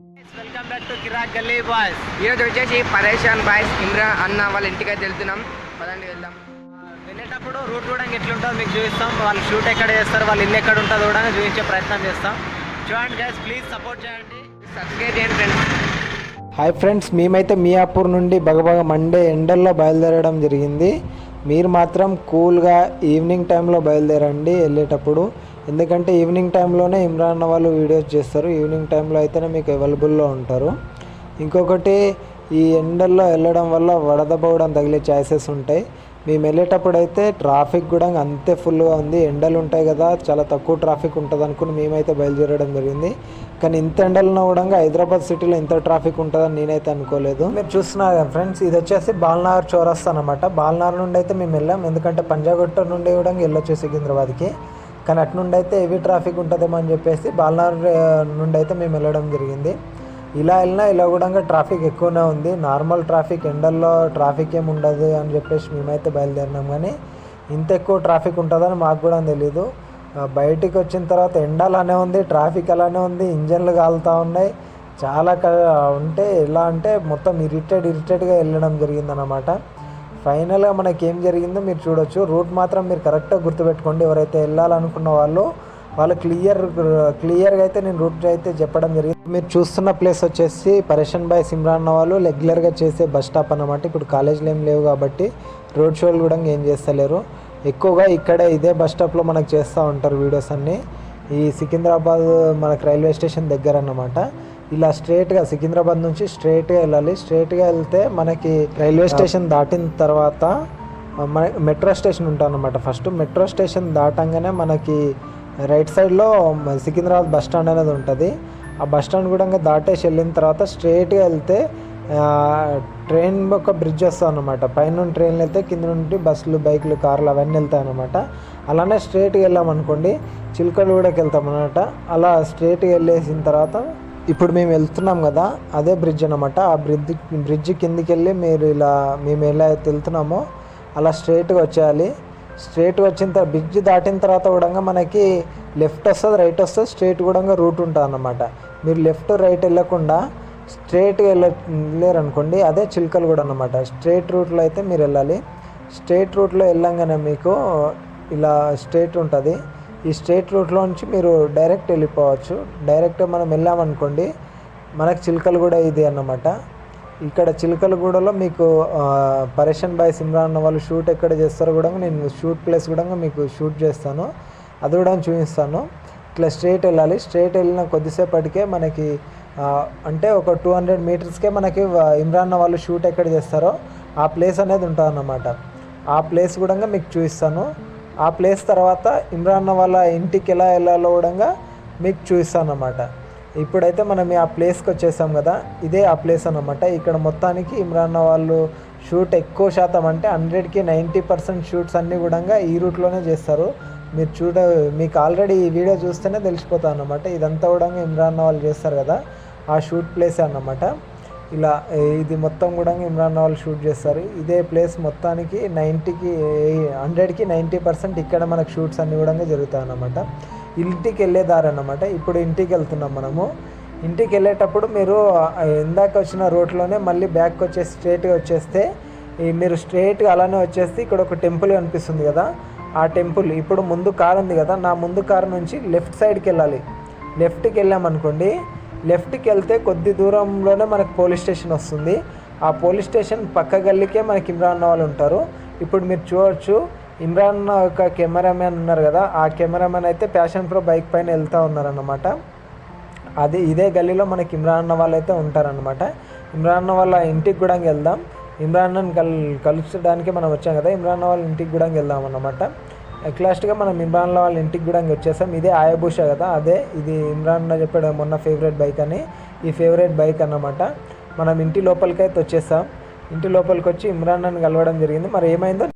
Welcome back to కిరాక్ గల్లీ boys ఈరోజు వచ్చేసి పరేషాన్ బాయ్స్ ఇమ్రాన్ అన్న వాళ్ళ ఇంటికైతే వెళ్తున్నాం. పదండి వెళ్దాం. వెళ్ళేటప్పుడు రూట్ కూడా ఎట్లుంటుందో మీకు చూపిస్తాం. వాళ్ళు షూట్ ఎక్కడ చేస్తారు వాళ్ళు ఇల్లు ఎక్కడ ఉంటుందో కూడా చూపించే ప్రయత్నం చేస్తాం. చూడండి గైస్ ప్లీజ్ సపోర్ట్ చేయండి. సబ్స్క్రైబ్ చేయండి ఫ్రెండ్స్ హాయ్ ఫ్రెండ్స్ మేమైతే మియాపూర్ నుండి బగబగ మండే ఎండల్లో బయలుదేరడం జరిగింది. మీరు మాత్రం కూల్గా ఈవినింగ్ టైంలో బయలుదేరండి. వెళ్ళేటప్పుడు ఎందుకంటే ఈవినింగ్ టైంలోనే ఇమ్రాన్ అన్న వాళ్ళు వీడియోస్ చేస్తారు. ఈవినింగ్ టైంలో అయితేనే మీకు అవైలబుల్లో ఉంటారు. ఇంకొకటి ఈ ఎండల్లో వెళ్ళడం వల్ల వడదపోవడం తగిలే ఛాయిసెస్ ఉంటాయి. మేము వెళ్ళేటప్పుడు అయితే ట్రాఫిక్ కూడా అంతే ఫుల్గా ఉంది. ఎండలు ఉంటాయి కదా చాలా తక్కువ ట్రాఫిక్ ఉంటుంది అనుకుని మేమైతే బయలుదేరడం జరిగింది. కానీ ఇంత ఎండలున్నా కూడా హైదరాబాద్ సిటీలో ఇంత ట్రాఫిక్ ఉంటుందని నేనైతే అనుకోలేదు. మీరు చూస్తున్నారు కదా ఫ్రెండ్స్ ఇది వచ్చేసి బాల్నగర్ చౌరస్తా అనమాట బాల్నగర్ నుండి అయితే మేము వెళ్ళాం. ఎందుకంటే పంజాగుట్ట నుండి కూడా వెళ్ళొచ్చు సికింద్రాబాద్కి. కానీ అటు నుండి అయితే హెవీ ట్రాఫిక్ ఉంటుందేమో అని చెప్పేసి బాల్నగర్ నుండి అయితే మేము వెళ్ళడం జరిగింది. ఇలా వెళ్ళినా ఇలా కూడా ట్రాఫిక్ ఎక్కువనే ఉంది. నార్మల్ ట్రాఫిక్ ఎండల్లో ట్రాఫిక్ ఏమి ఉండదు అని చెప్పేసి మేమైతే బయలుదేరినాం. కానీ ఇంత ఎక్కువ ట్రాఫిక్ ఉంటుందని మాకు కూడా తెలియదు బయటికి వచ్చిన తర్వాత ఎండ అలానే ఉంది ట్రాఫిక్ అలానే ఉంది ఇంజన్లు కాలుతూ ఉన్నాయి. చాలా క ఉంటే ఎలా అంటే మొత్తం ఇరిటేట్ ఇరిటేట్గా వెళ్ళడం జరిగిందన్నమాట. ఫైనల్గా మనకి ఏం జరిగిందో మీరు చూడొచ్చు. రూట్ మాత్రం మీరు కరెక్ట్గా గుర్తుపెట్టుకోండి. ఎవరైతే వెళ్ళాలనుకున్న వాళ్ళు వాళ్ళు క్లియర్ క్లియర్గా అయితే నేను రూట్ అయితే చెప్పడం జరిగింది. మీరు చూస్తున్న ప్లేస్ వచ్చేసి పరేషన్ బాయ్ సిమ్రాన్ వాళ్ళు రెగ్యులర్గా చేసే బస్ స్టాప్ అన్నమాట. ఇప్పుడు కాలేజీలు ఏం లేవు కాబట్టి రోడ్ షోలు కూడా ఏం చేస్తలేరు. ఎక్కువగా ఇక్కడే ఇదే బస్ స్టాప్లో మనకు చేస్తూ ఉంటారు వీడియోస్ అన్నీ. ఈ సికింద్రాబాద్ మనకు రైల్వే స్టేషన్ దగ్గర అన్నమాట. ఇలా స్ట్రేట్గా సికింద్రాబాద్ నుంచి స్ట్రైట్గా వెళ్ళాలి. స్ట్రేట్గా వెళ్తే మనకి రైల్వే స్టేషన్ దాటిన తర్వాత మన మెట్రో స్టేషన్ ఉంటుంది ఫస్ట్ మెట్రో స్టేషన్ దాటంగానే మనకి రైట్ సైడ్లో సికింద్రాబాద్ బస్ స్టాండ్ అనేది ఉంటుంది. ఆ బస్ స్టాండ్ కూడా దాటేసి వెళ్ళిన తర్వాత స్ట్రైట్గా వెళ్తే ట్రైన్ ఒక బ్రిడ్జ్ వస్తుంది అనమాట పైన ట్రైన్లు వెళ్తే కింద నుండి బస్సులు బైకులు కార్లు అవన్నీ వెళ్తాయి అనమాట అలానే స్ట్రైట్గా వెళ్ళామనుకోండి చిలుకలు కూడా వెళ్తాం అనమాట అలా స్ట్రేట్గా వెళ్ళేసిన తర్వాత ఇప్పుడు మేము వెళ్తున్నాం కదా అదే బ్రిడ్జ్ అనమాట ఆ బ్రిడ్జ్ బ్రిడ్జ్ కిందికి వెళ్ళి మీరు ఇలా మేము ఎలా అయితే వెళ్తున్నామో అలా స్ట్రైట్గా వచ్చేయాలి. స్ట్రైట్గా వచ్చిన తర్వాత బ్రిడ్జ్ దాటిన తర్వాత కూడా మనకి లెఫ్ట్ వస్తుంది రైట్ వస్తుంది స్ట్రైట్ కూడా రూట్ ఉంటుంది అన్నమాట మీరు లెఫ్ట్ రైట్ వెళ్ళకుండా స్ట్రైట్గా వెళ్ళలేరు వెళ్ళారనుకోండి అదే చిలుకలు కూడా అన్నమాట. స్ట్రైట్ రూట్లో అయితే మీరు వెళ్ళాలి. స్ట్రేట్ రూట్లో వెళ్ళంగానే మీకు ఇలా స్ట్రేట్ ఉంటుంది. ఈ స్ట్రేట్ రూట్లో నుంచి మీరు డైరెక్ట్ వెళ్ళిపోవచ్చు. డైరెక్ట్ మనం వెళ్ళామనుకోండి మనకు చిలుకలు కూడా ఇది అన్నమాట. ఇక్కడ చిలుకలగూడలో మీకు పరేషన్ బాయ్ సిమ్రాన్ అన్న వాళ్ళు షూట్ ఎక్కడ చేస్తారో కూడా నేను షూట్ ప్లేస్ కూడా మీకు షూట్ చేస్తాను. అది కూడా చూపిస్తాను. ఇట్లా స్ట్రైట్ వెళ్ళాలి. స్ట్రైట్ వెళ్ళిన కొద్దిసేపటికే మనకి అంటే ఒక టూ హండ్రెడ్ మీటర్స్కే మనకి ఇమ్రాన్న ఇమ్రాన్ వాళ్ళు షూట్ ఎక్కడ చేస్తారో ఆ ప్లేస్ అనేది ఉంటుందన్నమాట. ఆ ప్లేస్ కూడా మీకు చూపిస్తాను. ఆ ప్లేస్ తర్వాత ఇమ్రాన్ వాళ్ళ ఇంటికి ఎలా వెళ్ళాలో కూడా మీకు చూపిస్తాను అన్నమాట ఇప్పుడైతే మనం ఆ ప్లేస్కి వచ్చేసాం కదా ఇదే ఆ ప్లేస్ అన్నమాట. ఇక్కడ మొత్తానికి ఇమ్రాన్ వాళ్ళు షూట్ ఎక్కువ శాతం అంటే హండ్రెడ్కి నైంటీ పర్సెంట్ షూట్స్ అన్నీ కూడా ఈ రూట్లోనే చేస్తారు. మీరు చూడ మీకు ఆల్రెడీ ఈ వీడియో చూస్తేనే తెలిసిపోతా అన్నమాట ఇదంతా కూడా ఇమ్రాన్ వాళ్ళు చేస్తారు కదా. ఆ షూట్ ప్లేస్ అన్నమాట. ఇలా ఇది మొత్తం కూడా ఇమ్రాన్ వాళ్ళు షూట్ చేస్తారు. ఇదే ప్లేస్ మొత్తానికి నైంటీకి హండ్రెడ్కి నైంటీ పర్సెంట్ ఇక్కడ మనకు షూట్స్ అన్నీ కూడా జరుగుతాయి అన్నమాట ఇంటికి వెళ్ళే దారి అన్నమాట. ఇప్పుడు ఇంటికి వెళ్తున్నాం మనము. ఇంటికి వెళ్ళేటప్పుడు మీరు ఇందాక వచ్చిన రోడ్లోనే మళ్ళీ బ్యాక్ వచ్చేసి స్ట్రేట్గా వచ్చేస్తే మీరు స్ట్రేట్గా అలానే వచ్చేస్తే ఇక్కడ ఒక టెంపుల్ కనిపిస్తుంది కదా. ఆ టెంపుల్ ఇప్పుడు ముందు కారు ఉంది కదా. నా ముందు కారు నుంచి లెఫ్ట్ సైడ్కి వెళ్ళాలి. లెఫ్ట్కి వెళ్ళామనుకోండి లెఫ్ట్కి వెళ్తే కొద్ది దూరంలోనే మనకు పోలీస్ స్టేషన్ వస్తుంది. ఆ పోలీస్ స్టేషన్ పక్క గల్లీకే మనకి ఇమ్రాన్ అన్న వాళ్ళు ఉంటారు. ఇప్పుడు మీరు చూడొచ్చు ఇమ్రాన్ అన్న ఒక కెమెరామ్యాన్ ఉన్నారు కదా ఆ కెమెరామ్యాన్ అయితే ప్యాషన్ ప్రో బైక్ పైన వెళ్తూ ఉన్నారన్నమాట. అది ఇదే గల్లీలో మనకి ఇమ్రాన్ అన్న వాళ్ళు అయితే ఉంటారనమాట ఇమ్రాన్ అన్న వాళ్ళ ఇంటికి కూడా వెళ్దాం. ఇమ్రాన్ కల్ కలుచడానికి మనం వచ్చాం కదా ఇమ్రాన్ వాళ్ళ ఇంటికి కూడా వెళ్దాం అన్నమాట. లాస్ట్గా మనం ఇమ్రాన్ వాళ్ళ ఇంటికి కూడా వచ్చేసాం. ఇదే ఆయభూష కదా అదే ఇది ఇమ్రాన్ చెప్పాడు మొన్న ఫేవరెట్ బైక్ అని. ఈ ఫేవరెట్ బైక్ అన్నమాట. మనం ఇంటి లోపలికి అయితే వచ్చేసాం. ఇంటి లోపలికి వచ్చి ఇమ్రాన్ అన్నని కలవడం జరిగింది. మరి ఏమైందో